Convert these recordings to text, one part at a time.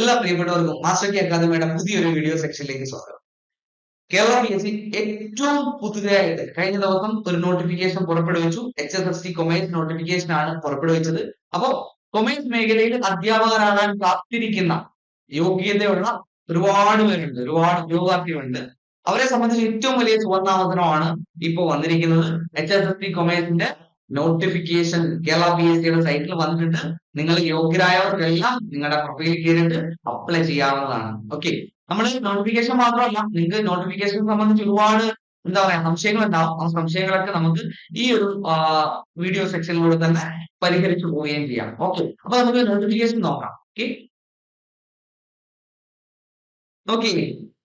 എല്ലാ പ്രിയപ്പെട്ടവർക്കും master K അക്കാദമിയുടെ പുതിയൊരു വീഡിയോ സെക്ഷനിലേക്ക് സ്വാഗതം. കേരള പി എസ് സി ഏറ്റവും പുതുതായിട്ട് കഴിഞ്ഞ ദിവസം ഒരു നോട്ടിഫിക്കേഷൻ പുറപ്പെടുവിച്ചു. H S S T commerce notification ആണ് പുറപ്പെടുവിച്ചത്. അപ്പോ കൊമേഴ്സ് മേഖലയിൽ അധ്യാപകരാകാൻ കാത്തിരിക്കുന്ന യോഗ്യതയുള്ള ഒരുപാട് പേരുണ്ട്. ഒരുപാട് ഉദ്യോഗാർത്ഥികളുണ്ട് അവരെ സംബന്ധിച്ച് ഏറ്റവും വലിയ സുവർണാവസരമാണ് ഇപ്പോൾ വന്നിരിക്കുന്നത്. എച്ച് എസ് എസ് ടി കൊമേഴ്സിന്റെ നോട്ടിഫിക്കേഷൻ കേരള പി എസ് സിയുടെ സൈറ്റിൽ വന്നിട്ടുണ്ട് നിങ്ങൾ യോഗ്യരായവർക്കെല്ലാം നിങ്ങളുടെ പ്രൊഫൈൽ കയറിയിട്ട് അപ്ലൈ ചെയ്യാവുന്നതാണ്. ഓക്കെ നമ്മൾ നോട്ടിഫിക്കേഷൻ മാത്രമല്ല നിങ്ങൾക്ക് നോട്ടിഫിക്കേഷൻ സംബന്ധിച്ച് ഒരുപാട് എന്താ പറയാ സംശയങ്ങൾ ഉണ്ടാവും ആ സംശയങ്ങളൊക്കെ നമുക്ക് ഈ ഒരു വീഡിയോ സെക്ഷനിലൂടെ തന്നെ പരിഹരിച്ചു പോവുകയും ചെയ്യാം. ഓക്കെ അപ്പൊ നമുക്ക് നോട്ടിഫിക്കേഷൻ നോക്കാം. ഓക്കെ ഓക്കെ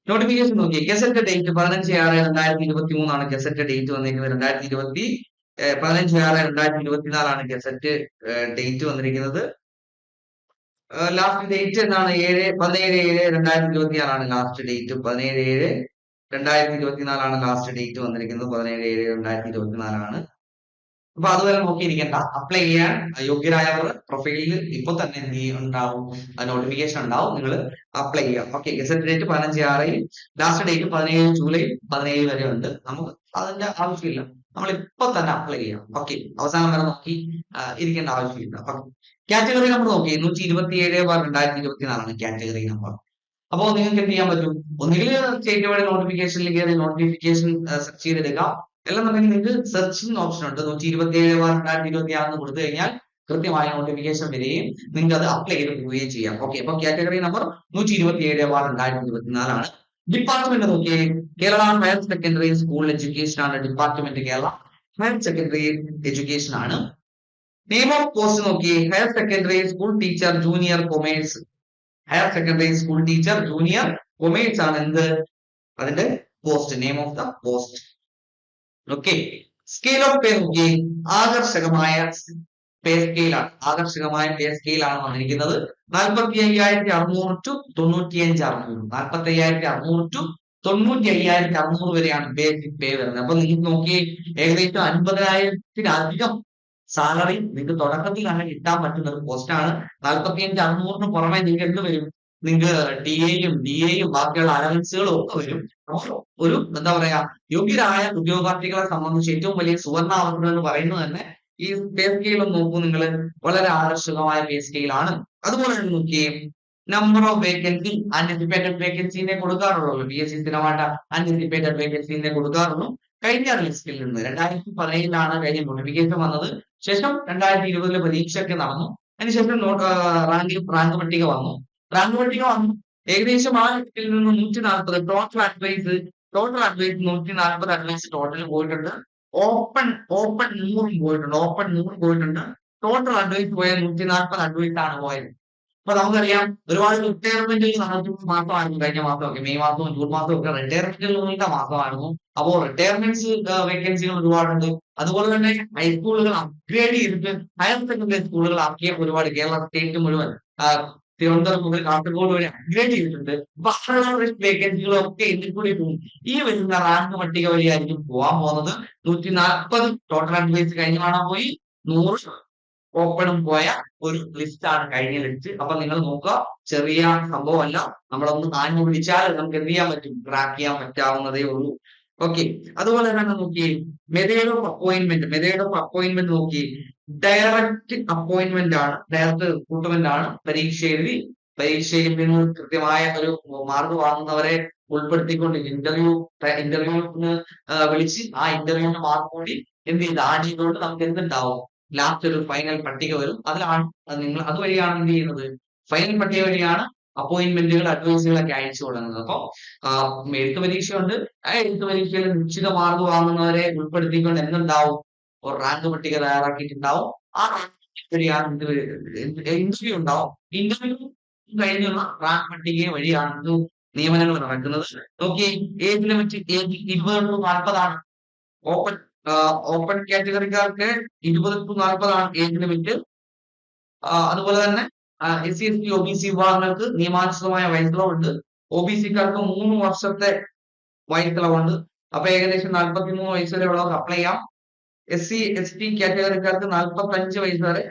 നോട്ടിഫിക്കേഷൻ നോക്കി. ഗസറ്റ് ഡേറ്റ് പതിനഞ്ച് ആറ് രണ്ടായിരത്തി ഇരുപത്തി മൂന്നാണ് ഗസറ്റ് ഡേറ്റ് വന്നിരിക്കുന്നത് രണ്ടായിരത്തി ഇരുപത്തി പതിനഞ്ച് ആറ് രണ്ടായിരത്തി ഇരുപത്തിനാലാണ് ഗസറ്റ് ഡേറ്റ് വന്നിരിക്കുന്നത്. ലാസ്റ്റ് ഡേറ്റ് എന്നാണ് ഏഴ് പതിനേഴ് ഏഴ് രണ്ടായിരത്തി ഇരുപത്തിനാലാണ് ലാസ്റ്റ് ഡേറ്റ് പതിനേഴ് ഏഴ് രണ്ടായിരത്തി ഇരുപത്തിനാലാണ് ലാസ്റ്റ് ഡേറ്റ് വന്നിരിക്കുന്നത്. പതിനേഴ് ഏഴ് രണ്ടായിരത്തി ഇരുപത്തിനാലാണ്. അപ്പൊ അതുവരെ നോക്കിയിരിക്കണ്ട. അപ്ലൈ ചെയ്യാൻ യോഗ്യരായവർ പ്രൊഫൈലിൽ ഇപ്പൊ തന്നെ എന്ത് ഉണ്ടാവും. നോട്ടിഫിക്കേഷൻ ഉണ്ടാവും. നിങ്ങൾ അപ്ലൈ ചെയ്യാം ഓക്കെ ഗസറ്റ് ഡേറ്റ് പതിനഞ്ച് ആറിൽ ലാസ്റ്റ് ഡേറ്റ് പതിനേഴ് ജൂലൈ പതിനേഴ് വരെ ഉണ്ട്. നമുക്ക് അതിന്റെ ആവശ്യമില്ല. നമ്മൾ ഇപ്പൊ തന്നെ അപ്ലൈ ചെയ്യാം. ഓക്കെ അവസാനം വരെ നോക്കി ഇരിക്കേണ്ട ആവശ്യമില്ല. കാറ്റഗറി നമ്പർ നോക്കി. നൂറ്റി ഇരുപത്തി ഏഴ് ബാർ രണ്ടായിരത്തി ഇരുപത്തിനാലാണ് കാറ്റഗറി നമ്പർ അപ്പോൾ നിങ്ങൾക്ക് എന്ത് ചെയ്യാൻ പറ്റും? ഒന്നുകിൽ സ്റ്റേറ്റ് വഴി നോട്ടിഫിക്കേഷനിൽ കയറി നോട്ടിഫിക്കേഷൻ സെർച്ച് ചെയ്തെടുക്കാം അല്ലെന്നുണ്ടെങ്കിൽ നിങ്ങൾക്ക് സെർച്ചിങ് ഓപ്ഷൻ ഉണ്ട്. നൂറ്റി ഇരുപത്തി ഏഴ് ബാർ രണ്ടായിരത്തി ഇരുപത്തി ആറ് കൊടുത്തു കഴിഞ്ഞാൽ കൃത്യമായ നോട്ടിഫിക്കേഷൻ വരികയും നിങ്ങൾക്ക് അത് അപ്ലൈ ചെയ്ത് പോവുകയും ചെയ്യാം. ഓക്കെ അപ്പൊ കാറ്റഗറി നമ്പർ നൂറ്റി ഇരുപത്തി ഏഴ് ബാർ രണ്ടായിരത്തി ഇരുപത്തിനാലാണ് ഡിപ്പാർട്ട്മെന്റ് നോക്കിയേ Kerala higher secondary school education ആണ് department Kerala higher secondary education ആണ്. നെയിം ഓഫ് പോസ്റ്റ് നോക്കിയേ higher secondary school teacher junior commerce higher secondary school teacher junior commerce ആണ് എന്ത്? അതിന്റെ post name of the post okay scale of pay നോക്കിയേ ആകർഷകമായ പേ സ്കെയിലാണ് ആകർഷകമായ പേ സ്കെയിലാണ് വന്നിരിക്കുന്നത്. നാൽപ്പത്തി അയ്യായിരത്തി അറുന്നൂറ് ടു തൊണ്ണൂറ്റി അഞ്ച് അറുന്നൂറ്. നാൽപ്പത്തി അയ്യായിരത്തി അറുന്നൂറ് ടു തൊണ്ണൂറ്റി അയ്യായിരത്തി അറുന്നൂറ് വരെയാണ് ബേസിക് പേ വരുന്നത്. അപ്പൊ നിങ്ങൾക്ക് നോക്കി ഏകദേശം അൻപതിനായിരത്തിലധികം സാലറി നിങ്ങൾക്ക് തുടക്കത്തിൽ തന്നെ കിട്ടാൻ പറ്റുന്ന ഒരു പോസ്റ്റാണ് നാൽപ്പത്തി അഞ്ച് അറുന്നൂറിന് പുറമെ നിങ്ങൾക്ക് എന്ത് വരും? നിങ്ങൾക്ക് ഡി എയും ഡി എയും ബാക്കിയുള്ള അലവൻസുകളും ഒക്കെ വരും. ഒരു എന്താ പറയാ യോഗ്യരായ ഉദ്യോഗാർത്ഥികളെ സംബന്ധിച്ച് ഏറ്റവും വലിയ സുവർണാവസരം എന്ന് പറയുന്നത് തന്നെ ഈ പേ സ്കെയിൽ ഒന്ന് നോക്കൂ നിങ്ങൾ വളരെ ആകർഷകമായ പേ സ്കെയിലാണ് അതുപോലെ തന്നെ നോക്കിയേ നമ്പർ ഓഫ് വേക്കൻസി അൺഎസിപ്പേറ്റഡ് വേക്കൻസിനെ കൊടുക്കാറുള്ളൂ. പി എസ് സി സ്ഥിരമായിട്ട് അൺഎസിപ്പേറ്റഡ് വേക്കൻസിനെ കൊടുക്കാറുള്ളൂ. കഴിഞ്ഞ ലിസ്റ്റിൽ നിന്ന് രണ്ടായിരത്തി പതിനേഴിലാണ് കഴിഞ്ഞ നോട്ടിഫിക്കേഷൻ വന്നത്. ശേഷം രണ്ടായിരത്തി ഇരുപതിലെ പരീക്ഷയൊക്കെ നടന്നു. അതിനുശേഷം റാങ്ക് റാങ്ക് പട്ടിക വന്നു. റാങ്ക് പട്ടിക വന്നു. ഏകദേശം ആ ലിസ്റ്റിൽ നിന്ന് നൂറ്റി നാൽപ്പത് ടോട്ടൽ അഡ്വൈസ് ടോട്ടൽ അഡ്വൈസ് നൂറ്റി നാൽപ്പത് അഡ്വൈസ് ടോട്ടൽ പോയിട്ടുണ്ട്. ഓപ്പൺ ഓപ്പൺ നൂറും പോയിട്ടുണ്ട്. ഓപ്പൺ നൂറ് പോയിട്ടുണ്ട്. ടോട്ടൽ അഡ്വൈസ് പോയത് നൂറ്റി നാൽപ്പത് അഡ്വൈസ് ആണ് പോയത്. അപ്പൊ നമുക്കറിയാം ഒരുപാട് റിട്ടയർമെന്റുകൾ നടത്തുന്ന മാസമായിരുന്നു. കഴിഞ്ഞ മാസമൊക്കെ മെയ് മാസവും ജൂൺ മാസവും ഒക്കെ റിട്ടയർമെന്റുകളുടെ മാസമായിരുന്നു. അപ്പോൾ റിട്ടയർമെന്റ്സ് വേക്കൻസികൾ ഒരുപാടുണ്ട്. അതുപോലെ തന്നെ ഹൈസ്കൂളുകൾ അപ്ഗ്രേഡ് ചെയ്തിട്ട് ഹയർ സെക്കൻഡറി സ്കൂളുകൾ ആക്കിയ ഒരുപാട് കേരള സ്റ്റേറ്റ് മുഴുവൻ തിരുവനന്തപുരം മുതൽ കാസർഗോഡ് വരെ അപ്ഗ്രേഡ് ചെയ്തിട്ടുണ്ട്. അപ്പൊ വേക്കൻസികളൊക്കെ ഇതിൽ കൂടി പോകും ഈ വരുന്ന റാങ്ക് പട്ടിക വഴിയായിരിക്കും പോകാൻ പോകുന്നത്. നൂറ്റി നാൽപ്പത് ടോട്ടൽ അഡ്വൈസ് കഴിഞ്ഞ കാണാൻ പോയി. നൂറ് ഓപ്പണും പോയ ഒരു ലിസ്റ്റ് ആണ് കഴിഞ്ഞ ലിസ്റ്റ് അപ്പൊ നിങ്ങൾ നോക്കുക ചെറിയ സംഭവമല്ല. നമ്മളൊന്ന് ആഞ്ഞു പിടിച്ചാൽ നമുക്ക് എന്ത് ചെയ്യാൻ പറ്റും? ട്രാക്ക് ചെയ്യാൻ പറ്റാവുന്നതേ ഉള്ളൂ. ഓക്കെ അതുപോലെ തന്നെ നോക്കി method of appointment method of appointment നോക്കിയേ ഡയറക്റ്റ് അപ്പോയിന്റ്മെന്റ് ആണ് ഡയറക്റ്റ് റിക്രൂട്ട്മെന്റ് ആണ്. പരീക്ഷ എഴുതി പരീക്ഷ എഴുതുന്ന കൃത്യമായ ഒരു മാർക്ക് വാങ്ങുന്നവരെ ഉൾപ്പെടുത്തിക്കൊണ്ട് ഇന്റർവ്യൂ ഇന്റർവ്യൂവിന് വിളിച്ച് ആ ഇന്റർവ്യൂവിന് മാർക്ക് കൂടി എന്ത് ചെയ്ത് ആഡ് ചെയ്തുകൊണ്ട് നമുക്ക് എന്തുണ്ടാവും? ലാസ്റ്റ് ഒരു ഫൈനൽ പട്ടിക വരും. അതിലാണ് നിങ്ങൾ അതുവഴിയാണ് എന്ത് ചെയ്യുന്നത്? ഫൈനൽ പട്ടിക വഴിയാണ് അപ്പോയിന്റ്മെന്റുകൾ അഡ്വൈസുകളൊക്കെ അയച്ചു കൊടുക്കുന്നത്. അപ്പോൾ എഴുത്ത് പരീക്ഷയുണ്ട്. ആ എഴുത്ത് പരീക്ഷയിൽ നിശ്ചിത മാർക്ക് വാങ്ങുന്നവരെ ഉൾപ്പെടുത്തിക്കൊണ്ട് എന്തുണ്ടാവും? ഒരു റാങ്ക് പട്ടിക തയ്യാറാക്കിയിട്ടുണ്ടാവും. ആ റാങ്ക് ഇന്റർവ്യൂ ഉണ്ടാവും. ഇന്റർവ്യൂ കഴിഞ്ഞുള്ള റാങ്ക് പട്ടിക വഴിയാണ് നിയമനങ്ങൾ നടക്കുന്നത്. നോക്കിയേ ഏജ് ലിമിറ്റ് ഏജ് ഇരുപത് ടു നാൽപ്പതാണ്? ഓപ്പൺ ഓപ്പൺ കാറ്റഗറിക്കാർക്ക് ഇരുപത് ടു നാൽപ്പതാണ് ഏജ് ലിമിറ്റ് അതുപോലെ തന്നെ S C S T O B C വിഭാഗങ്ങൾക്ക് നിയമാനുസൃതമായ വയസ്സിളവുണ്ട് ഒ ബി സിക്കാർക്ക് മൂന്ന് വർഷത്തെ വയസ്സിളവുണ്ട് അപ്പൊ ഏകദേശം നാൽപ്പത്തി മൂന്ന് വയസ്സ് വരെ ഉള്ളവർക്ക് അപ്ലൈ ചെയ്യാം. എസ് സി എസ് ടി കാറ്റഗറിക്കാർക്ക് നാൽപ്പത്തി അഞ്ച് വയസ്സ് വരെ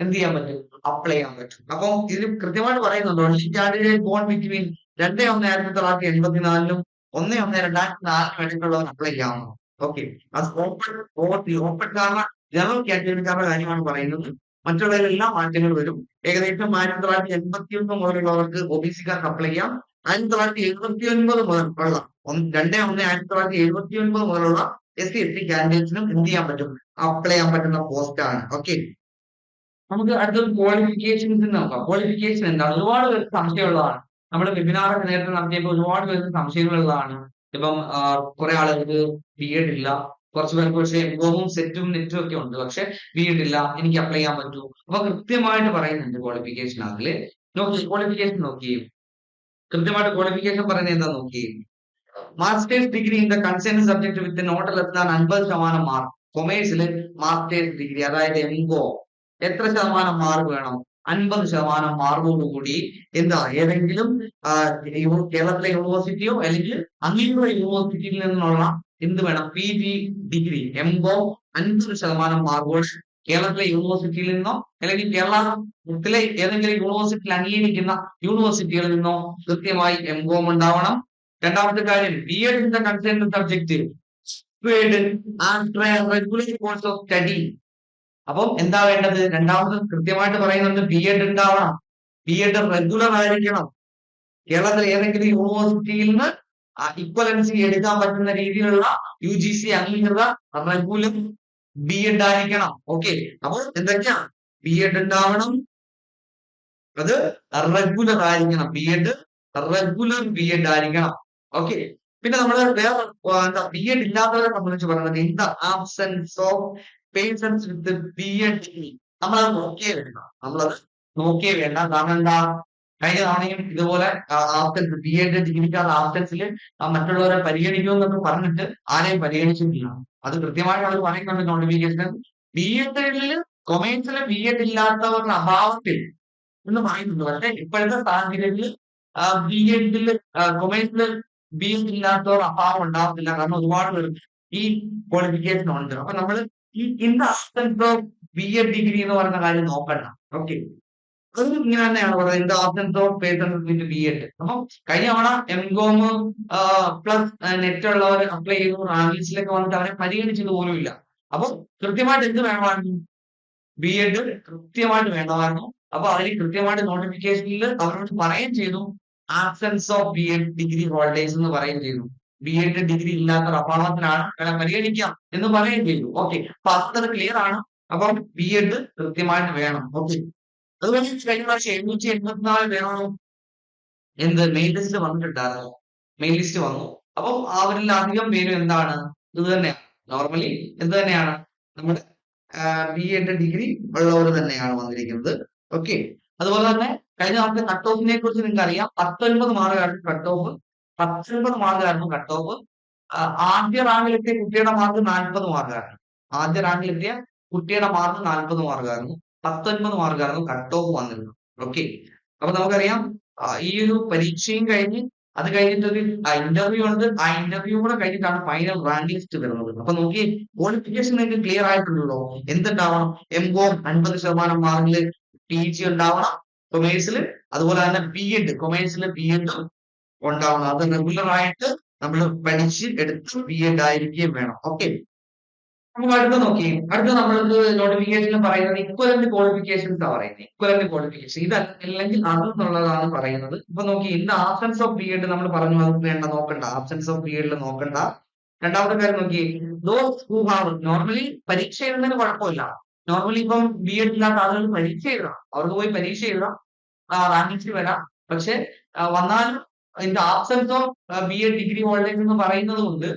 എന്ത് ചെയ്യാൻ പറ്റും? അപ്ലൈ ചെയ്യാൻ പറ്റും. അപ്പൊ ഇതിൽ കൃത്യമായിട്ട് പറയുന്നുണ്ട്. ഓൺലി കാൻഡിഡേറ്റ് ബോൺ ബിറ്റ്വീൻ രണ്ട് ഒന്ന് ആയിരത്തി തൊള്ളായിരത്തി എൺപത്തിനാലിലും ഒന്ന് ഒന്ന് രണ്ടായിരത്തി നാലിനും വേണ്ടിയിട്ടുള്ളവർ അപ്ലൈ ചെയ്യാവുന്നതാണ്. ഓക്കെ ഓപ്പൺ ഓപ്പൺ കാരണം ജനറൽ കാറ്റഗറിക്കാരുടെ കാര്യമാണ് പറയുന്നത്. മറ്റുള്ളവരെല്ലാം മാറ്റങ്ങൾ വരും. ഏകദേശം ആയിരത്തി തൊള്ളായിരത്തി എൺപത്തി ഒന്ന് മുതലുള്ളവർക്ക് ഒ ബി സിക്കാർക്ക് അപ്ലൈ ചെയ്യാം. ആയിരത്തി തൊള്ളായിരത്തി എഴുപത്തി ഒൻപത് മുതൽ ഉള്ള രണ്ട് ഒന്ന് ആയിരത്തി തൊള്ളായിരത്തി എഴുപത്തി ഒൻപത് മുതലുള്ള എസ് സി എസ് ടി കാൻഡിഡേറ്റ്സിനും എന്ത് ചെയ്യാൻ പറ്റും? അപ്ലൈ ചെയ്യാൻ പറ്റുന്ന പോസ്റ്റ് ആണ്. ഓക്കെ നമുക്ക് അടുത്തത് ക്വാളിഫിക്കേഷൻസ് നോക്കാം. ക്വാളിഫിക്കേഷൻ എന്താണ് ഒരുപാട് പേർക്ക് സംശയമുള്ളതാണ്. നമ്മൾ വെബിനാറൊക്കെ നേരത്തെ നടത്തിയപ്പോൾ ഒരുപാട് പേർക്ക് സംശയങ്ങളുള്ളതാണ്. ഇപ്പം കുറെ ആളുകൾക്ക് ബി എഡ് ഇല്ല. കുറച്ച് പേർക്ക് പക്ഷേ എംകോമും സെറ്റും നെറ്റും ഒക്കെ ഉണ്ട്. പക്ഷെ വീടില്ല എനിക്ക് അപ്ലൈ ചെയ്യാൻ പറ്റൂ. അപ്പൊ കൃത്യമായിട്ട് പറയുന്നുണ്ട് ക്വാളിഫിക്കേഷൻ അതിൽ. നോക്കി ക്വാളിഫിക്കേഷൻ നോക്കി കൃത്യമായിട്ട് ക്വാളിഫിക്കേഷൻ പറയുന്നത് എന്താ നോക്കി masters degree in the concern subject with nodal എത്താൻ അൻപത് ശതമാനം മാർക്ക് കൊമേഴ്സിൽ മാസ്റ്റേഴ്സ് ഡിഗ്രി അതായത് എംകോ. എത്ര ശതമാനം മാർക്ക് വേണം? അൻപത് ശതമാനം മാർക്കോടുകൂടി എന്താ? ഏതെങ്കിലും കേരളത്തിലെ യൂണിവേഴ്സിറ്റിയോ അല്ലെങ്കിൽ അങ്ങനെയുള്ള യൂണിവേഴ്സിറ്റിയിൽ നിന്നുള്ള എന്ത് വേണം? പി ജി ഡിഗ്രി എംബോ അൻപത് ശതമാനം മാർക്കോട് കേരളത്തിലെ യൂണിവേഴ്സിറ്റിയിൽ നിന്നോ അല്ലെങ്കിൽ കേരളത്തിലെ ഏതെങ്കിലും യൂണിവേഴ്സിറ്റിയിൽ അംഗീകരിക്കുന്ന യൂണിവേഴ്സിറ്റികളിൽ നിന്നോ കൃത്യമായി എംബോം ഉണ്ടാവണം. രണ്ടാമത്തെ കാര്യം B Ed in the concern subject course of study അപ്പം എന്താ വേണ്ടത്? രണ്ടാമത് കൃത്യമായിട്ട് പറയുന്നുണ്ട് ബി എഡ് ഉണ്ടാവണം. ബി എഡ് റെഗുലർ ആയിരിക്കണം. കേരളത്തിലെ ഏതെങ്കിലും യൂണിവേഴ്സിറ്റിയിൽ നിന്ന് ഇക്വലൻസി എടുക്കാൻ പറ്റുന്ന രീതിയിലുള്ള യു ജി സി അംഗീകൃത റെഗുലർ ബി എഡ് ആയിരിക്കണം. ഓക്കെ അപ്പോൾ എന്തൊക്കെയാ? ബി എഡ് ഉണ്ടാവണം. അത് റെഗുലർ ആയിരിക്കണം. B Ed regular B Ed ആയിരിക്കണം. ഓക്കെ പിന്നെ നമ്മൾ വേറെ എന്താ ബി എഡ് ഇല്ലാത്തവരെ സംബന്ധിച്ച് പറയുന്നത് in the absence of persons with B Ed നമ്മളത് നോക്കിയേ വേണ്ട. നമ്മളത് നോക്കിയേ വേണ്ട. കാരണം എന്താ? കഴിഞ്ഞ തവണയും ഇതുപോലെ ആസ്റ്റൻസ് ബി എഡ് ഡിഗ്രിക്കാരുടെ ആസ്റ്റൻസിൽ മറ്റുള്ളവരെ പരിഗണിക്കുമെന്നൊക്കെ പറഞ്ഞിട്ട് ആരെയും പരിഗണിച്ചിട്ടില്ല. അത് കൃത്യമായിട്ട് അവർ പറയുന്നുണ്ട് നോട്ടിഫിക്കേഷൻ ബി എഡിൽ കൊമേഴ്സിൽ ബി എഡ് ഇല്ലാത്തവരുടെ അഭാവത്തിൽ എന്ന് പറയുന്നുണ്ട്. പക്ഷെ ഇപ്പോഴത്തെ സാഹചര്യത്തിൽ ബി എഡിൽ കൊമേഴ്സിൽ ബി എഡ് ഇല്ലാത്തവർ അഭാവം ഉണ്ടാവത്തില്ല. കാരണം ഒരുപാട് പേർ ഈ ക്വാളിഫിക്കേഷൻ ഉണ്ട്. അപ്പൊ നമ്മൾ ഈ in the of B Ed degree എന്ന് പറയുന്ന കാര്യം നോക്കണ്ട. ഓക്കെ അത് ഇങ്ങനെ തന്നെയാണ് പറയുന്നത് the absence of persons with B Ed അപ്പം കഴിഞ്ഞ തവണ എം കോം പ്ലസ് നെറ്റ് ഉള്ളവർ അപ്ലൈ ചെയ്തു. റാങ്ക് ലിസ്റ്റിലൊക്കെ വന്നിട്ട് അവരെ പരിഗണിച്ചത് പോലും ഇല്ല. അപ്പൊ കൃത്യമായിട്ട് എന്ത് വേണമായിരുന്നു? ബി എഡ് കൃത്യമായിട്ട് വേണമായിരുന്നു. അപ്പൊ അതിൽ കൃത്യമായിട്ട് നോട്ടിഫിക്കേഷനിൽ അവരോട് പറയുകയും ചെയ്തു. Absence of B Ed degree holders എന്ന് പറയുകയും ചെയ്തു. ബി എഡ് ഡിഗ്രി ഇല്ലാത്ത അഭാവത്തിനാണ് അയാളെ പരിഗണിക്കാം എന്ന് പറയുകയും ചെയ്തു. ഓക്കെ അപ്പൊ അത്ര ക്ലിയർ ആണ്. അപ്പം ബി എഡ് കൃത്യമായിട്ട് വേണം. ഓക്കെ അതുപോലെ കഴിഞ്ഞ പ്രാവശ്യം എഴുന്നൂറ്റി എൺപത്തിനാല് പേരാണ് എന്ത് മെയിൻ ലിസ്റ്റ് വന്നിട്ടുണ്ടായിരുന്നു മെയിൻ ലിസ്റ്റ് വന്നു. അപ്പം അവരിൽ അധികം പേരും എന്താണ്? ഇത് തന്നെയാണ് നോർമലി എന്ത് തന്നെയാണ്? നമ്മുടെ ബി എഡ് ഡിഗ്രി ഉള്ളവർ തന്നെയാണ് വന്നിരിക്കുന്നത്. ഓക്കെ അതുപോലെ തന്നെ കഴിഞ്ഞ നമുക്ക് കട്ട് ഓഫിനെ കുറിച്ച് നിങ്ങൾക്ക് അറിയാം പത്തൊൻപത് മാർക്കായിരുന്നു കട്ട് ഓഫ് പത്തൊൻപത് മാർക്കായിരുന്നു കട്ട് ഓഫ് ആദ്യ റാങ്കിലെത്തിയ കുട്ടിയുടെ മാർക്ക് നാൽപ്പത് മാർക്കായിരുന്നു. ആദ്യ റാങ്കിലെത്തിയ കുട്ടിയുടെ മാർക്ക് നാൽപ്പത് മാർക്കായിരുന്നു. പത്തൊൻപത് മാർക്കായിരുന്നു കട്ട് ഓഫ് വന്നിരുന്നത്. ഓക്കെ അപ്പൊ നമുക്കറിയാം ഈ ഒരു പരീക്ഷയും കഴിഞ്ഞ് അത് കഴിഞ്ഞിട്ട് ഒരു ഇന്റർവ്യൂ ഉണ്ട്. ആ ഇന്റർവ്യൂ കൂടെ കഴിഞ്ഞിട്ടാണ് ഫൈനൽ റാങ്ക് ലിസ്റ്റ് വരുന്നത്. അപ്പൊ നോക്കി ക്വാളിഫിക്കേഷൻ നിങ്ങൾക്ക് ക്ലിയർ ആയിട്ടുണ്ടല്ലോ. എന്തുണ്ടാവണം? എം കോം അൻപത് ശതമാനം മാർക്കിൽ പി ജി ഉണ്ടാവണം. കൊമേഴ്സിൽ അതുപോലെ തന്നെ ബി എഡ് കൊമേഴ്സിൽ ബി എഡ് ഉണ്ടാവണം. അത് റെഗുലർ ആയിട്ട് നമ്മൾ പഠിച്ച് എടുത്ത് ബി എഡ് ആയിരിക്കുകയും വേണം. ഓക്കെ നമുക്ക് അടുത്ത നോക്കി. അടുത്ത നമ്മൾക്ക് നോട്ടിഫിക്കേഷനിൽ പറയുന്നത് ഇക്വലന്റ് ക്വാളിഫിക്കേഷൻസ് ആണ് പറയുന്നത് ഇക്വലന്റ് ക്വാളിഫിക്കേഷൻ ഇത് അല്ലെങ്കിൽ അത് എന്നുള്ളതാണ് പറയുന്നത്. ഇപ്പൊ നോക്കി ഇന്ന് ആബ്സെൻസ് ഓഫ് ബി എഡ് നമ്മൾ പറഞ്ഞു അത് വേണ്ട നോക്കണ്ട. ആബ്സെൻസ് ഓഫ് ബി എഡ് നോക്കണ്ട. രണ്ടാമത്തെ കാര്യം നോക്കി ദോസ് ഹു ഹാവ് നോർമലി പരീക്ഷ എഴുതുന്നതിന് കുഴപ്പമില്ല. നോർമലി ഇപ്പം ബി എഡ് ഇല്ലാത്ത ആളുകൾ പരീക്ഷ എഴുതാം. അവർക്ക് പോയി പരീക്ഷ എഴുതാം. റാങ്കിങ്സിൽ വരാം. പക്ഷെ വന്നാലും ഇതിന്റെ absence of B Ed degree holders എന്ന് പറയുന്നത് കൊണ്ട്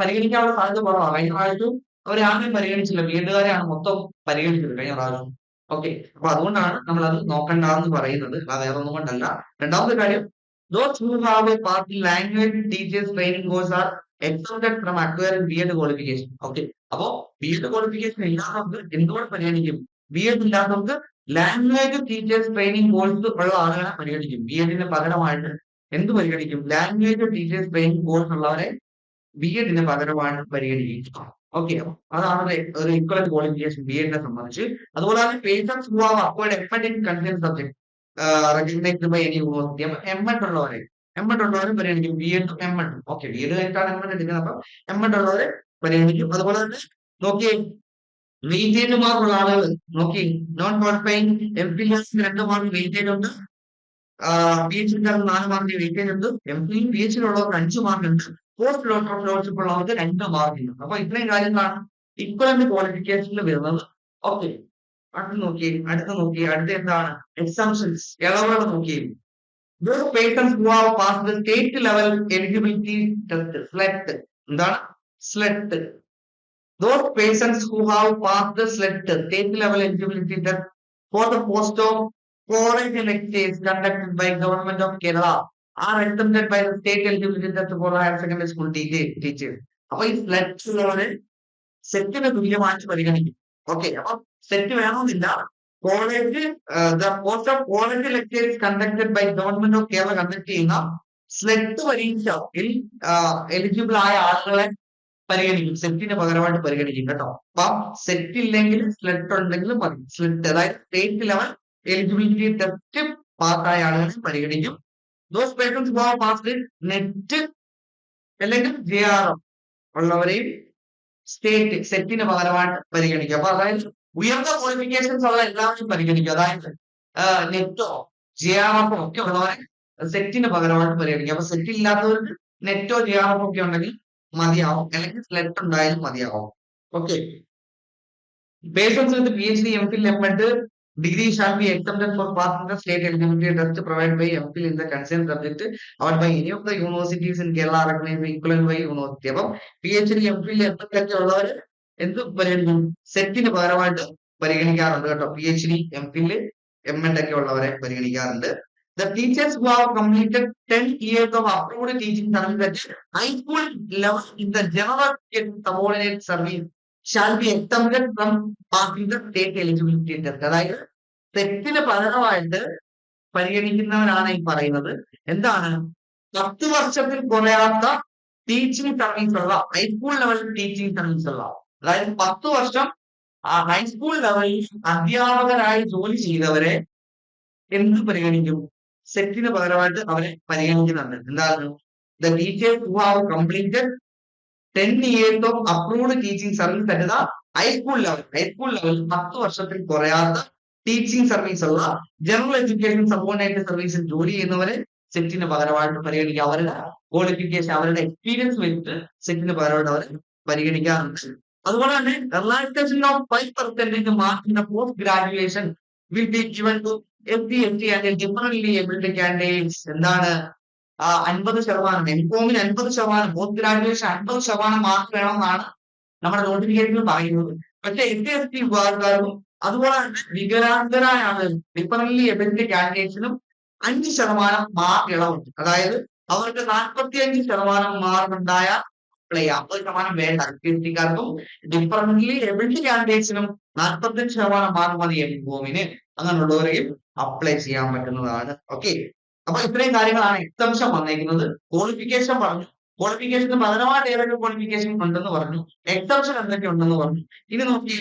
പരിഗണിക്കാനുള്ള സാധ്യത കുറവാണ് കഴിഞ്ഞ പ്രാവശ്യം അവരെ ആരും പരിഗണിച്ചില്ല ബി എഡുകാരെയാണ് മൊത്തം പരിഗണിച്ചത് കഴിഞ്ഞ പ്രാവശ്യം. ഓക്കെ അപ്പൊ അതുകൊണ്ടാണ് നമ്മൾ അത് നോക്കണ്ടെന്ന് പറയുന്നത് അത് വേറെ ഒന്നും കൊണ്ടല്ല. രണ്ടാമത്തെ കാര്യം who have a party language teachers training course are exempted from acquiring B Ed qualification okay അപ്പോ ബി എഡ് ക്വാളിഫിക്കേഷൻ ഇല്ലാത്തവർക്ക് എന്തുകൊണ്ട് പരിഗണിക്കും? ബി എഡ് ഇല്ലാത്തവർക്ക് ലാംഗ്വേജ് ടീച്ചേഴ്സ് ട്രെയിനിങ് കോഴ്സ് ഉള്ള ആളുകളെ പരിഗണിക്കും. ബി എഡിന് പകരമായിട്ട് എന്ത് പരിഗണിക്കും? ലാംഗ്വേജ് ടീച്ചേഴ്സ് ട്രെയിനിങ് കോഴ്സ് ഉള്ളവരെ ബി എഡിന് പകരമായിട്ട് പരിഗണിക്കും. ഓക്കെ അതാണ് ഒരു ഇക്വലന്റ് ക്വാളിഫിക്കേഷൻ ബി എഡിനെ സംബന്ധിച്ച്. അതുപോലെ തന്നെ persons who M in concern subject any university M Ed ഉള്ളവരെ എം എഡ് ഉള്ളവരും പരിഗണിക്കും. ബി എഡും എം എഡും ഓക്കെ ബി എഡ് കഴിഞ്ഞിട്ടാണ് എം എഡ് എടുക്കുന്നത്. അപ്പൊ എം എഡ് ഉള്ളവരെ പരിഗണിക്കും. അതുപോലെ തന്നെ നോക്കിയേ വെയിറ്റേജ് മാർക്കുള്ള ആളുകൾ നോക്കി നോൺ ക്വാളിഫൈങ് എം പി രണ്ട് മാർക്ക് വെയിറ്റേജ് ഉണ്ട്. പി എച്ച് നാല് മാർക്ക് വെയിറ്റേജ് ഉണ്ട്. എം പി പി എച്ച് ഉള്ളവർക്ക് അഞ്ച് മാർക്ക് ഉണ്ട്. പോസ്റ്റ് ലോട്ട് ഓഫ് ലോഡ്ഷിപ്പ് ഉള്ളവർക്ക് രണ്ട് മാർക്ക് ഉണ്ട് അപ്പൊ ഇത്രയും കാര്യങ്ങളാണ് ഇക്വലന്റ് ക്വാളിഫിക്കേഷനിൽ വരുന്നത് ഓക്കെ അടുത്ത് നോക്കി അടുത്ത് നോക്കി അടുത്ത എന്താണ് എക്സാംഷൻസ് ഇളവുകൾ നോക്കി Those persons who have passed the state level eligibility test, SLET, എന്താണ് SLET. Those persons who have passed the SLET, state level eligibility test for the post of college lectures conducted by government of Kerala are exempted by the state eligibility test for higher secondary school teacher- teachers. അപ്പൊ ഈ ഉള്ളവര് സെറ്റിന് തുല്യമായിട്ട് പരിഗണിക്കും. Okay അപ്പൊ set വേണമെന്നില്ല. College the post of college lectures conducted by government of Kerala conduct ചെയ്യുന്ന SLET പരീക്ഷയിൽ എലിജിബിൾ ആയ ആളുകളെ പരിഗണിക്കും. സെറ്റിന് പകരമായിട്ട് പരിഗണിക്കും കേട്ടോ. അപ്പൊ സെറ്റ് ഇല്ലെങ്കിൽ സ്ലെറ്റ് ഉണ്ടെങ്കിലും മതി. സ്ലെറ്റ് അതായത് സ്റ്റേറ്റ് ലെവൽ എലിജിബിലിറ്റി ടെസ്റ്റ് പാസ്സായ ആളുകളെ പരിഗണിക്കും. Those persons who passed NET അല്ലെങ്കിൽ ജെ ആർ എം ഉള്ളവരെയും സ്റ്റേറ്റ് സെറ്റിന് പകരമായിട്ട് പരിഗണിക്കുക. അപ്പൊ അതായത് ഉയർന്ന ക്വാളിഫിക്കേഷൻസ് ഉള്ള എല്ലാവരും പരിഗണിക്കുക. അതായത് നെറ്റോ ജെ ആർ എഫോ ഒക്കെ ഉള്ളവരെ സെറ്റിന് പകരമായിട്ട് പരിഗണിക്കുക. അപ്പൊ സെറ്റ് ഇല്ലാത്തവർക്ക് നെറ്റോ ജെ ആർ എഫോ ഒക്കെ ഉണ്ടെങ്കിൽ മതിയാവും. അല്ലെങ്കിൽ സ്ലെറ്റ് ഉണ്ടായാലും മതിയാവും. Okay persons with P H D M Phil M Ed degree shall be exempted for passing the state eligibility test provided by MPhil in the concerned subject or by any of the universities in Kerala recognized equivalent by university. അപ്പം P H D M Phil എന്തൊക്കെ ഉള്ളവര് എന്ത് പരിഗണിക്കും സെറ്റിന് പകരമായിട്ട് പരിഗണിക്കാറുണ്ട് കേട്ടോ P H D M Phil M Ed ഒക്കെ ഉള്ളവരെ പരിഗണിക്കാറുണ്ട് The teachers who have completed 10 years of approved teaching service at high school level in the general subordinate be exempted from passing the state eligibility test. അതായത് തെറ്റിന് പകരമായിട്ട് പരിഗണിക്കുന്നവരാണ് ഈ പറയുന്നത്. എന്താണ്? പത്ത് വർഷത്തിൽ കുറയാത്ത ടീച്ചിങ് സർവീസ് ഉള്ള ഹൈസ്കൂൾ ലെവലിൽ ടീച്ചിങ് സർവീസ് ഉള്ള അതായത് പത്ത് വർഷം ആ ഹൈസ്കൂൾ ലെവലിൽ അധ്യാപകരായി ജോലി ചെയ്തവരെ എന്ത് പരിഗണിക്കും? സെറ്റിന് പകരമായിട്ട് അവരെ പരിഗണിക്കുന്നുണ്ട്. എന്താണ്? The teachers who have completed ten years of approved teaching service at high school level high school level പത്ത് വർഷത്തിൽ കുറയാത്ത ടീച്ചിങ് സർവീസ് ഉള്ള ജനറൽ എഡ്യൂക്കേഷൻ സബോർഡിനേറ്റ് സർവീസിൽ ജോലി ചെയ്യുന്നവരെ സെറ്റിന് പകരമായിട്ട് പരിഗണിക്കുക അവരുടെ ക്വാളിഫിക്കേഷൻ അവരുടെ എക്സ്പീരിയൻസ് വെച്ചിട്ട് സെറ്റിന് പകരമായിട്ട് അവർ പരിഗണിക്കാറുണ്ട്. അതുപോലെ തന്നെ റിലാക്സേഷൻ ഓഫ് ഫൈവ് പെർസെന്റേജ് മാർക്കിന്റെ post graduation will be differently ability candidates എന്താണ്? അൻപത് ശതമാനം എംകോമിന് അൻപത് ശതമാനം പോസ്റ്റ് ഗ്രാജുവേഷൻ അൻപത് ശതമാനം മാർക്ക് വേണമെന്നാണ് നമ്മുടെ നോട്ടിഫിക്കേഷനിൽ പറയുന്നത്. പക്ഷെ എസ് എസ് ടി വിഭാഗക്കാർക്കും അതുപോലെ തന്നെ വികലാംഗരായ ആളുകൾ ഡിഫറന്റ്ലി എബിലിറ്റി കാൻഡിഡേറ്റ്സിനും അഞ്ച് ശതമാനം മാർക്ക് ഇളവുണ്ട്. അതായത് അവർക്ക് നാൽപ്പത്തി അഞ്ച് ശതമാനം മാർക്ക് ഉണ്ടായ പ്ലേ അമ്പത് ശതമാനം വേണ്ട എസ് ഡിഫറൻലി എബിലിറ്റി കാൻഡിഡേറ്റ്സിനും നാൽപ്പത്തഞ്ച് ശതമാനം മാർക്ക് മതി എം കോമിന് അങ്ങനെയുള്ളവരെയും അപ്ലൈ ചെയ്യാൻ പറ്റുന്നതാണ്. ഓക്കെ അപ്പൊ ഇത്രയും കാര്യങ്ങളാണ് എക്സംഷൻ വന്നേക്കുന്നത്. ക്വാളിഫിക്കേഷൻ പറഞ്ഞു. ക്വാളിഫിക്കേഷന് പകരമായിട്ട് ഏതൊക്കെ ക്വാളിഫിക്കേഷൻ ഉണ്ടെന്ന് പറഞ്ഞു. എക്സംഷൻ എന്തൊക്കെ ഉണ്ടെന്ന് പറഞ്ഞു. ഇനി നോക്കി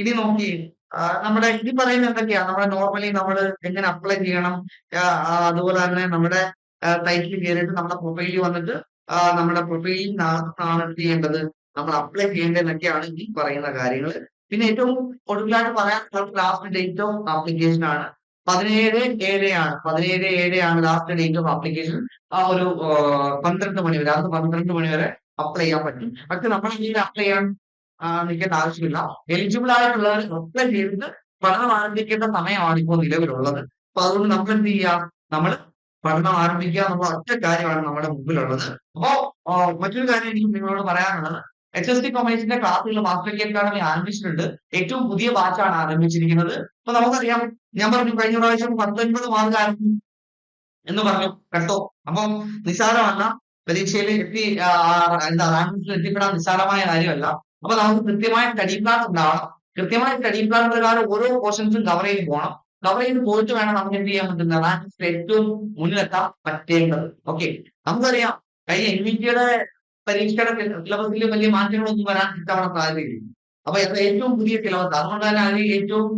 ഇനി നോക്കി നമ്മുടെ ഇനി പറയുന്നത് എന്തൊക്കെയാ? നമ്മുടെ നോർമലി നമ്മൾ എങ്ങനെ അപ്ലൈ ചെയ്യണം? അതുപോലെ തന്നെ നമ്മുടെ ടൈറ്റിൽ കയറിയിട്ട് നമ്മുടെ പ്രൊഫൈലിൽ വന്നിട്ട് നമ്മുടെ പ്രൊഫൈലിൽ ആണ് ചെയ്യേണ്ടത്? നമ്മൾ അപ്ലൈ ചെയ്യേണ്ടതെന്നൊക്കെയാണ് ഈ പറയുന്ന കാര്യങ്ങൾ പിന്നെ ഏറ്റവും ഒടുവിലായിട്ട് പറയാൻ ലാസ്റ്റ് ഡേറ്റ് ഓഫ് ആപ്ലിക്കേഷൻ ആണ്. പതിനേഴ് ഏഴ് ആണ് പതിനേഴ് ആണ് ലാസ്റ്റ് ഡേറ്റ് ഓഫ് ആപ്ലിക്കേഷൻ ആ ഒരു പന്ത്രണ്ട് മണി വരെ അത് പന്ത്രണ്ട് മണി വരെ അപ്ലൈ ചെയ്യാൻ പറ്റും. പക്ഷെ നമ്മൾ ഇതിൽ അപ്ലൈ ചെയ്യാൻ നിൽക്കേണ്ട ആവശ്യമില്ല. എലിജിബിൾ ആയിട്ടുള്ളവർ അപ്ലൈ ചെയ്തിട്ട് പഠനം ആരംഭിക്കേണ്ട സമയമാണ് ഇപ്പോൾ നിലവിലുള്ളത്. അപ്പൊ അതുകൊണ്ട് നമ്മൾ എന്ത് ചെയ്യാം നമ്മൾ പഠനം ആരംഭിക്കുക എന്നുള്ള ഒറ്റ കാര്യമാണ് നമ്മുടെ മുമ്പിലുള്ളത്. അപ്പോ മറ്റൊരു കാര്യം എനിക്ക് നിങ്ങളോട് പറയാനുള്ളത്. എച്ച് എസ് ടി കോമേഴ്സിന്റെ ക്ലാസ്സുകൾ മാസ്റ്റർ കെ അക്കാദമി ആരംഭിച്ചിട്ടുണ്ട്. ഏറ്റവും പുതിയ ബാച്ചാണ് ആരംഭിച്ചിരിക്കുന്നത്. അപ്പൊ നമുക്കറിയാം. ഞാൻ പറഞ്ഞു കഴിഞ്ഞ പ്രാവശ്യം പത്തൊൻപത് മാർക്ക് ആയിരുന്നു എന്ന് പറഞ്ഞു. കേട്ടോ അപ്പം നിസ്സാരമല്ല. പരീക്ഷയിൽ എത്തി എന്താ റാങ്കിങ്ങിൽ എത്തിപ്പെടാൻ നിസ്സാരമായ കാര്യമല്ല. അപ്പൊ നമുക്ക് കൃത്യമായ സ്റ്റഡി പ്ലാൻ ഉണ്ടാവണം. കൃത്യമായ സ്റ്റഡി പ്ലാൻ പ്രകാരം ഓരോ പോർഷൻസും കവർ ചെയ്ത് പോകണം കവർ ചെയ്ത് പോയിട്ട് വേണം നമുക്ക് എന്ത് ചെയ്യാൻ പറ്റുന്ന റാങ്കിങ്ങിൽ ഏറ്റവും മുന്നിലെത്താൻ പറ്റേണ്ടത്. ഓക്കെ നമുക്കറിയാം. കഴിഞ്ഞ എൻ വി ടിയുടെ പരീക്ഷയുടെ സിലബസിൽ വലിയ മാറ്റങ്ങളൊന്നും വരാൻ ഇത്തവണ സാധ്യതയില്ല. അപ്പൊ അത് ഏറ്റവും പുതിയ സിലബസ് അതുകൊണ്ട് തന്നെ അതിൽ ഏറ്റവും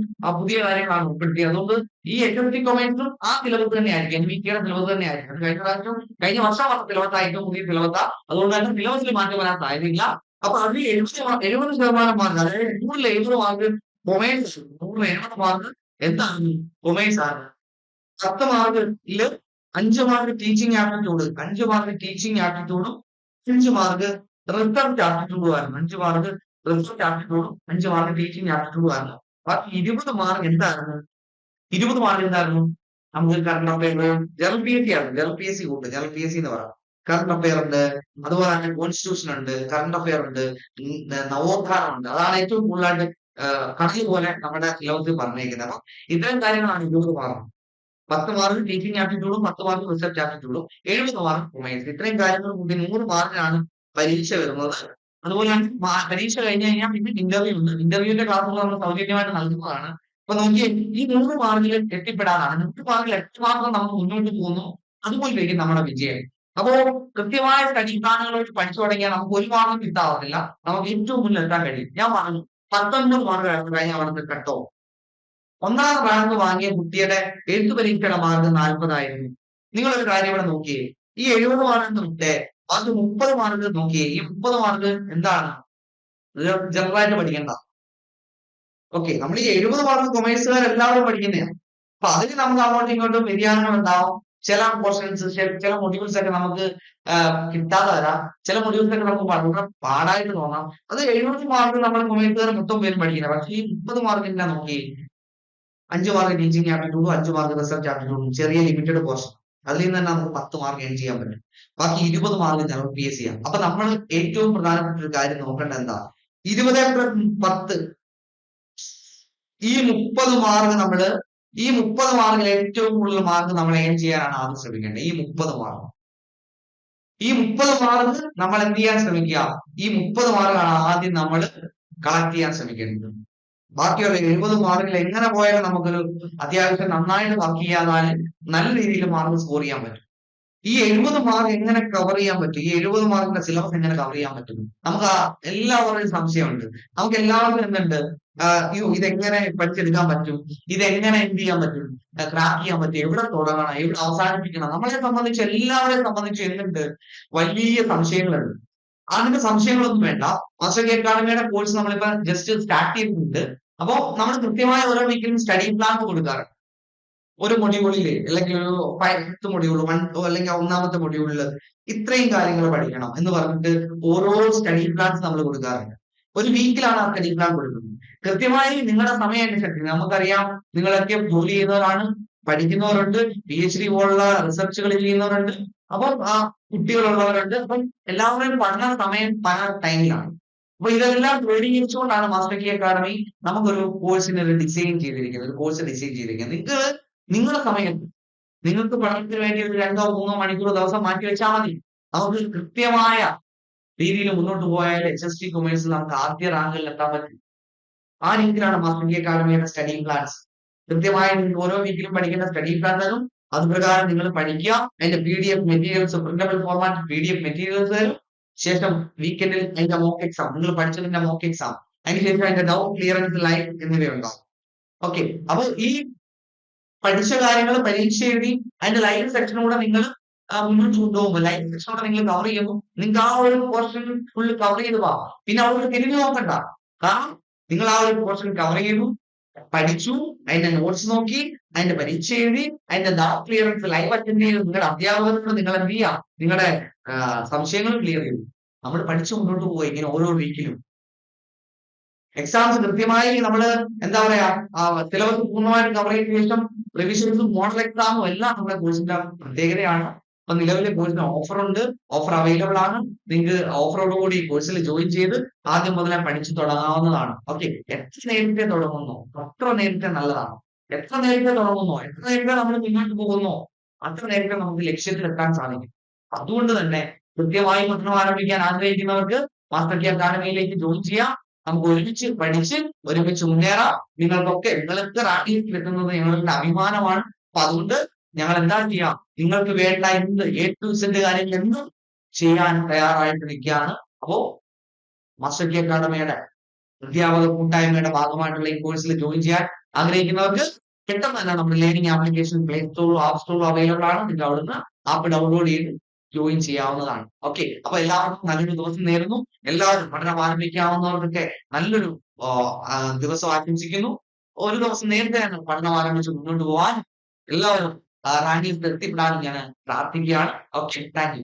പുതിയ കാര്യങ്ങളാണ് ഉൾപ്പെടുത്തിയത് അതുകൊണ്ട് ഈ എച്ച് എസ് ടി കൊമേഴ്സും ആ സിലബസ് തന്നെയായിരിക്കും. എൻ വി കെയുടെ സിലബസ് തന്നെയായിരിക്കും കഴിഞ്ഞ പ്രാവശ്യം കഴിഞ്ഞ വർഷം വർഷ സിലബസ് ഏറ്റവും പുതിയ സിലബസാ അതുകൊണ്ട് തന്നെ സിലബസിൽ മാറ്റം വരാൻ സാധ്യതയില്ല. അപ്പൊ അതിൽ എഴുപത് എഴുപത് ശതമാനം മാർക്ക് അതായത് നൂറിൽ എഴുപത് മാർക്ക് കൊമേഴ്സ് നൂറിൽ എഴുപത് മാർക്ക് എന്താണ് കൊമേഴ്സ് ആണ്. പത്ത് മാർക്കിൽ അഞ്ച് മാർക്ക് ടീച്ചിങ് ആപ്റ്റിറ്റ്യൂഡ് അഞ്ച് മാർക്ക് ടീച്ചിങ് ആപ്റ്റിറ്റ്യൂഡും അഞ്ച് മാർക്ക് റിസർച്ച് ആപ്റ്റിറ്റ്യൂഡും ആയിരുന്നു. അഞ്ച് മാർക്ക് റിസർച്ച് ആപ്റ്റിറ്റ്യൂഡും അഞ്ച് മാർക്ക് ടീച്ചിങ് ആപ്റ്റിറ്റ്യൂഡും ആയിരുന്നു ബാക്കി ഇരുപത് മാർക്ക് എന്തായിരുന്നു? ഇരുപത് മാർക്ക് എന്തായിരുന്നു? നമുക്ക് current affair general P S C ആണ്. ജനറൽ പി എസ് സി കൂട്ട് ജനറൽ പി എസ് സി എന്ന് പറയാം. കറണ്ട് അഫയർ ഉണ്ട്. അതുപോലെ തന്നെ കോൺസ്റ്റിറ്റ്യൂഷൻ ഉണ്ട്. കറണ്ട് അഫയർ ഉണ്ട്. നവോത്ഥാനം ഉണ്ട്. അതാണ് ഏറ്റവും കൂടുതലായിട്ട് കണക്ക് പോലെ നമ്മുടെ ലോകത്തിൽ പറഞ്ഞേക്കുന്നത് അപ്പൊ ഇത്തരം കാര്യങ്ങളാണ് ഇരുപത് മാർക്ക്. പത്ത് മാർക്ക് ടീച്ചിങ് ആപ്റ്റിറ്റ്യൂഡും പത്ത് മാർക്ക് റിസർച്ച് ആപ്റ്റിറ്റ്യൂഡും എഴുപത് മാർക്ക് കൊമേഴ്സ് ഇത്രയും കാര്യങ്ങൾ കൂടി നൂറ് മാർക്കിനാണ് പരീക്ഷ വരുന്നത്. അതുപോലെ പരീക്ഷ കഴിഞ്ഞ് കഴിഞ്ഞാൽ പിന്നെ ഇന്റർവ്യൂ ഉണ്ട്. ഇന്റർവ്യൂവിന്റെ ക്ലാസ്സുകൾ നമ്മൾ സൗജന്യമായിട്ട് നൽകുന്നതാണ്. അപ്പൊ നോക്കിയേ ഈ നൂറ് മാർക്കിൽ എത്തിപ്പെടാതാണ് മൂന്ന് മാർക്കിൽ എത്രമാത്രം നമ്മൾ മുന്നോട്ട് പോകുന്നു. അതുപോലെയായിരിക്കും നമ്മുടെ വിജയം. അപ്പോ കൃത്യമായ സ്റ്റഡി പഠിച്ചു തുടങ്ങിയാൽ നമുക്ക് ഒരു മാർക്കും കിട്ടാവുന്നില്ല. നമുക്ക് ഏറ്റവും മുന്നിൽ എത്താൻ കഴിയും. ഞാൻ പറഞ്ഞു പത്തൊൻപത് മാർക്ക് കഴിഞ്ഞ അവിടുന്ന് കട്ടോ. ഒന്നാം റാങ്ക് വാങ്ങിയ കുട്ടിയുടെ എഴുത്തു പരീക്ഷയുടെ മാർക്ക് നാൽപ്പതായിരുന്നു. നിങ്ങളൊരു കാര്യം ഇവിടെ നോക്കിയേ. ഈ എഴുപത് മാർക്ക് വിട്ടേ ബാക്കി മുപ്പത് മാർക്ക് നോക്കിയേ. ഈ മുപ്പത് മാർക്ക് എന്താണ്? ജനറലായിട്ട് പഠിക്കണ്ട. ഓക്കെ നമ്മൾ ഈ എഴുപത് മാർക്ക് കൊമേഴ്സുകാർ എല്ലാവരും പഠിക്കുന്നതാണ് അപ്പൊ അതിന് നമുക്ക് അങ്ങോട്ടും ഇങ്ങോട്ടും വ്യതിയാനങ്ങൾ ഉണ്ടാവും. ചില പോർഷൻസ് ചില മൊഡ്യൂൾസ് ഒക്കെ നമുക്ക് കിട്ടാതെ വരാം. ചില മൊഡ്യൂൾസ് ഒക്കെ നമുക്ക് വളരെ പാടായിട്ട് തോന്നാം. അത് എഴുപത് മാർക്ക് നമ്മൾ കൊമേഴ്സുകാർ മൊത്തം പേരും പഠിക്കുന്നത് പക്ഷേ ഈ മുപ്പത് മാർക്കിന്റെ നോക്കി അഞ്ച് മാർക്ക് ടീച്ചിങ് ആപ്റ്റിറ്റ്യൂഡും അഞ്ച് മാർക്ക് റിസർച്ച് ആപ്റ്റിറ്റ്യൂഡും ചെറിയ ലിമിറ്റഡ് പോർഷൻ അതിൽ നിന്ന് തന്നെ നമുക്ക് പത്ത് മാർക്ക് ഏൺ ചെയ്യാൻ പറ്റും. ബാക്കി ഇരുപത് മാർക്ക് നമുക്ക് പി എസ് ചെയ്യാം. അപ്പൊ നമ്മൾ ഏറ്റവും പ്രധാനപ്പെട്ട ഒരു കാര്യം നോക്കേണ്ടത് എന്താ? ഇരുപത് പത്ത്. ഈ മുപ്പത് മാർക്ക് നമ്മൾ ഈ മുപ്പത് മാർക്കിൽ ഏറ്റവും കൂടുതൽ മാർക്ക് നമ്മൾ ഏൺ ചെയ്യാനാണ് ആദ്യം ശ്രമിക്കേണ്ടത്. ഈ മുപ്പത് മാർക്ക് ഈ മുപ്പത് മാർക്ക് നമ്മൾ എന്ത് ചെയ്യാൻ ശ്രമിക്കുക? ഈ മുപ്പത് മാർക്കാണ് ആദ്യം നമ്മൾ കളക്ട് ചെയ്യാൻ ശ്രമിക്കേണ്ടത്. ബാക്കിയുള്ള എഴുപത് മാർക്കിൽ എങ്ങനെ പോയാലും നമുക്കൊരു അത്യാവശ്യം നന്നായിട്ട് വർക്ക് ചെയ്യാതാൽ നല്ല രീതിയിൽ മാർക്ക് സ്കോർ ചെയ്യാൻ പറ്റും. ഈ എഴുപത് മാർക്ക് എങ്ങനെ കവർ ചെയ്യാൻ പറ്റും? ഈ എഴുപത് മാർക്കിന്റെ സിലബസ് എങ്ങനെ കവർ ചെയ്യാൻ പറ്റും? നമുക്ക് എല്ലാവരുടെയും സംശയമുണ്ട്. നമുക്ക് എല്ലാവർക്കും എന്തുണ്ട്? അയ്യോ ഇതെങ്ങനെ പഠിച്ചെടുക്കാൻ പറ്റും? ഇതെങ്ങനെ എന്ത് ചെയ്യാൻ പറ്റും? ക്രാക്ക് ചെയ്യാൻ പറ്റും? എവിടെ തുടങ്ങണം? എവിടെ അവസാനിപ്പിക്കണം? നമ്മളെ സംബന്ധിച്ച് എല്ലാവരെയും സംബന്ധിച്ച് എന്തുണ്ട്? വലിയ സംശയങ്ങളുണ്ട്. അതിന്റെ സംശയങ്ങളൊന്നും വേണ്ട. മാസ്റ്റർ കെ അക്കാഡമിയുടെ കോഴ്സ് നമ്മളിപ്പോ ജസ്റ്റ് സ്റ്റാർട്ട് ചെയ്തിട്ടുണ്ട്. അപ്പോ നമ്മൾ കൃത്യമായ ഓരോ വീക്കിലും സ്റ്റഡി പ്ലാൻ കൊടുക്കാറുണ്ട്. ഒരു മൊഡ്യൂളിൽ അല്ലെങ്കിൽ ഒരു പത്ത് മൊഡ്യൂൾ വൺ അല്ലെങ്കിൽ ഒന്നാമത്തെ മൊഡ്യൂളിൽ ഇത്രയും കാര്യങ്ങൾ പഠിക്കണം എന്ന് പറഞ്ഞിട്ട് ഓരോ സ്റ്റഡി പ്ലാൻസ് നമ്മൾ കൊടുക്കാറുണ്ട്. ഒരു വീക്കിലാണ് ആ സ്റ്റഡി പ്ലാൻ കൊടുക്കുന്നത്. കൃത്യമായി നിങ്ങളുടെ സമയം അനുസരിച്ച് നമുക്കറിയാം നിങ്ങളൊക്കെ ജോലി ചെയ്യുന്നവരാണ് പഠിക്കുന്നവരുണ്ട് പി എച്ച് ഡി പോലുള്ള റിസർച്ചുകൾ ചെയ്യുന്നവരുണ്ട് അപ്പം ആ കുട്ടികളുള്ളവരുണ്ട്. അപ്പം എല്ലാവരും പഠന സമയം പല ടൈമിലാണ്. അപ്പൊ ഇതെല്ലാം ക്രോഡീകരിച്ചുകൊണ്ടാണ് മാസ്റ്റർ കി അക്കാഡമി നമുക്കൊരു കോഴ്സിന് ഒരു ഡിസൈൻ ചെയ്തിരിക്കുന്നത് ഒരു കോഴ്സ് ഡിസൈൻ ചെയ്തിരിക്കുന്നത്. നിങ്ങൾ നിങ്ങളുടെ സമയത്ത് നിങ്ങൾക്ക് പഠനത്തിന് വേണ്ടി ഒരു രണ്ടോ മൂന്നോ മണിക്കൂർ ദിവസം മാറ്റി വെച്ചാൽ മതി. നമുക്ക് കൃത്യമായ രീതിയിൽ മുന്നോട്ട് പോയാൽ എച്ച് എസ് ടി കൊമേഴ്സിൽ നമുക്ക് ആദ്യ റാങ്കിൽ എത്താൻ പറ്റും. ആ രീതിയിലാണ് മാസ്റ്റർ കി അക്കാഡമിയുടെ സ്റ്റഡി പ്ലാൻസ് കൃത്യമായി ഓരോ വീക്കിലും പഠിക്കേണ്ട സ്റ്റഡി പ്ലാൻ തരും. അതുപ്രകാരം നിങ്ങൾ പഠിക്കുക. അതിന്റെ P D F materials printable format P D F materials തരും ശേഷം വീക്കെൻഡിൽ അതിന്റെ മോക്ക് എക്സാം നിങ്ങൾ പഠിച്ചതിന്റെ മോക്ക് എക്സാം അതിനുശേഷം അതിന്റെ ഡൗട്ട് ക്ലിയറൻസ് ലൈൻ എന്നിവയുണ്ടാവും. ഓക്കെ അപ്പൊ ഈ പഠിച്ച കാര്യങ്ങൾ പരീക്ഷ എഴുതി അതിന്റെ ലൈവ് സെക്ഷനൂടെ നിങ്ങൾ മുന്നോട്ട് കൊണ്ടുപോകുമ്പോൾ ലൈവ് സെക്ഷനോടെ നിങ്ങൾ കവർ ചെയ്യുമ്പോൾ നിങ്ങൾക്ക് ആ ഒരു പോർഷൻ ഫുള്ള് കവർ ചെയ്ത് പോവാം പിന്നെ അവിടെ തിരിഞ്ഞു നോക്കണ്ട. കാരണം നിങ്ങൾ ആ ഒരു പോർഷൻ കവർ ചെയ്തു പഠിച്ചു അതിന്റെ നോട്ട്സ് നോക്കി അതിന്റെ പരീക്ഷ എഴുതി അതിന്റെ ഡൗട്ട് ക്ലിയറൻസ് ലൈവ് അറ്റൻഡ് ചെയ്ത് നിങ്ങളുടെ അധ്യാപകരോട് നിങ്ങൾ എന്ത് ചെയ്യാം? നിങ്ങളുടെ സംശയങ്ങൾ ക്ലിയർ ചെയ്തു നമ്മൾ പഠിച്ചു മുന്നോട്ട് പോവുക ഇങ്ങനെ ഓരോ വീക്കിലും എക്സാംസ് കൃത്യമായി നമ്മൾ എന്താ പറയാ സിലബസ് പൂർണമായിട്ട് കവർ ചെയ്ത ശേഷം റിവിഷൻസും മോഡൽ എക്സാമും എല്ലാം നമ്മുടെ കോഴ്സിന്റെ പ്രത്യേകതയാണ്. അപ്പൊ നിലവിലെ കോഴ്സിന് ഓഫർ ഉണ്ട്. ഓഫർ അവൈലബിൾ ആണ്. നിങ്ങൾക്ക് ഓഫറോടുകൂടി ഈ കോഴ്സിൽ ജോയിൻ ചെയ്ത് ആദ്യം മുതലേ പഠിച്ചു തുടങ്ങാവുന്നതാണ്. ഓക്കെ എത്ര നേരത്തെ തുടങ്ങുന്നു? അത്ര നേരത്തെ നല്ലതാണ്. എത്ര നേരത്തെ തുടങ്ങുന്നോ? എത്ര നേരത്തെ നമ്മൾ മുന്നോട്ട് പോകുന്നോ? അത്ര നേരത്തെ നമുക്ക് ലക്ഷ്യത്തിലെത്താൻ സാധിക്കും. അതുകൊണ്ട് തന്നെ കൃത്യമായി പഠനം ആരംഭിക്കാൻ ആഗ്രഹിക്കുന്നവർക്ക് മാസ്റ്റർ കെ അക്കാഡമിയിലേക്ക് ജോയിൻ ചെയ്യാം. നമുക്ക് ഒരുമിച്ച് പഠിച്ച് ഒരുമിച്ച് മുന്നേറാം. നിങ്ങൾക്കൊക്കെ നിങ്ങൾക്ക് റാങ്കിലേക്ക് എത്തുന്നത് ഞങ്ങളുടെ അഭിമാനമാണ്. അപ്പൊ അതുകൊണ്ട് ഞങ്ങൾ എന്താ ചെയ്യാം? നിങ്ങൾക്ക് വേണ്ട എന്ത് എ ടു സെന്റ് കാര്യങ്ങൾ എന്തും ചെയ്യാൻ തയ്യാറായിട്ട് നിൽക്കുകയാണ്. അപ്പോ മാസ്റ്റർ കെ അക്കാഡമിയുടെ അധ്യാപക കൂട്ടായ്മയുടെ ഭാഗമായിട്ടുള്ള ഈ കോഴ്സിൽ ജോയിൻ ചെയ്യാൻ ആഗ്രഹിക്കുന്നവർക്ക് പെട്ടെന്ന് തന്നെ നമ്മുടെ ലേണിംഗ് ആപ്ലിക്കേഷൻ പ്ലേ സ്റ്റോറിലും ആപ്പ് സ്റ്റോറിലും അവൈലബിൾ ആണ്. നിങ്ങൾക്ക് അവിടുന്ന് ആപ്പ് ഡൗൺലോഡ് ചെയ്ത് ജോയിൻ ചെയ്യാവുന്നതാണ്. ഓക്കെ അപ്പൊ എല്ലാവർക്കും നല്ലൊരു ദിവസം നേരുന്നു. എല്ലാവരും പഠനം ആരംഭിക്കാവുന്നവർക്കൊക്കെ നല്ലൊരു ദിവസം ആശംസിക്കുന്നു. ഒരു ദിവസം നേരത്തെ തന്നെ പഠനം ആരംഭിച്ച് മുന്നോട്ട് പോകാൻ എല്ലാവരും റാങ്കിൽ എത്തിപ്പെടാനും ഞാൻ പ്രാർത്ഥിക്കുകയാണ്. Okay thank